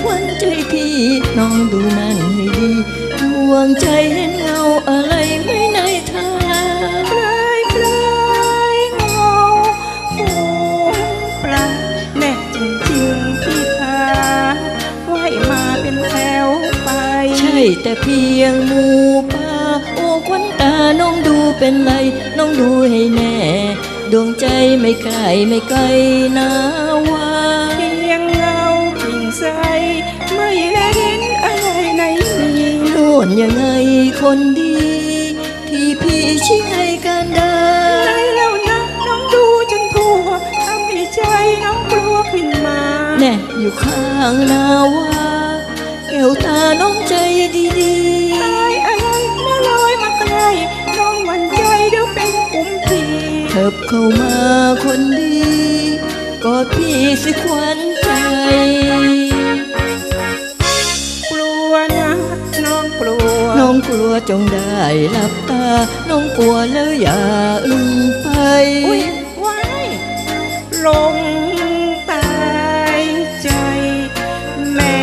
ควันใจพี่น้องดูนั่นให้ดีดวงใจเห็นเงาอะไรไม่ในทางคลายคลายเงาฝูงปลาแน่จริงๆพี่พาว่ายมาเป็นแถวไป ใช่แต่เพียงหมูป่าโอ้ควันตาน้องดูเป็นไร น้องดูให้แน่ ดวงใจไม่ไกลไม่ไกลนาว่า ยังไงคนดี ที่พี่ชี้ให้กันได้ไหนแล้วนะน้องดูจนทั่วทำให้ใจน้องกลัวขึ้นมาแน่อยู่ข้างนาว่าแก้วตาน้องใจดีตายอะไรมาลอยมาไกลน้องหวันใจเดี๋ยวเป็นกุมพีๆเถิบเข้ามาคนดีกอดพี่สิควัน องกลัว น้องกลัวจงได้หลับตา น้องกลัวแล้วอย่าอึ้งไป อุ้ยว้ายลงตายใจ แม่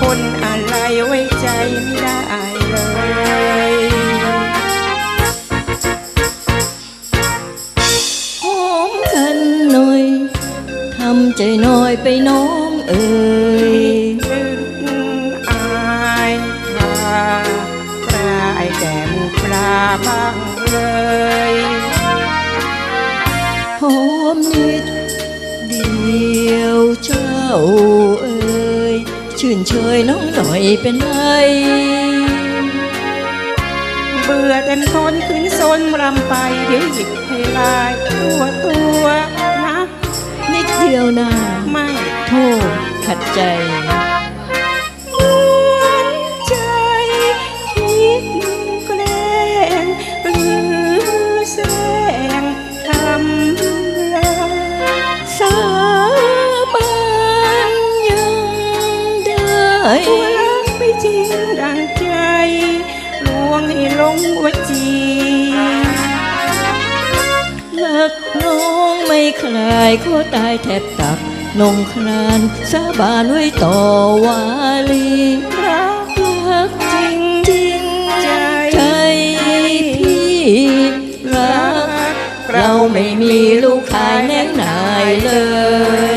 คนอะไรไว้ใจไม่ได้เลยหอมกันหน่อยทำใจน้อยไปน้องเอ่ย บ้างเลยหอมนิดเดียวเจ้าเอ่ยชื่นเชยน้องหน่อยเป็นไรเบื่อเต็มทนขึ้นโซนรำไปเดี๋ยวหยิบให้ลายตัวตัวนะนิดเดียวนะไม่โทษขัดใจ ตัวรักไปจริงดังใจลวงให้หลงวจีรักน้องไม่คลายขอตายแทบตักนงครานสาบานไว้ต่อวาลีรักรักจริงจริงใจใจพี่รักรักเราไม่มีลูกขายแน่นายเลย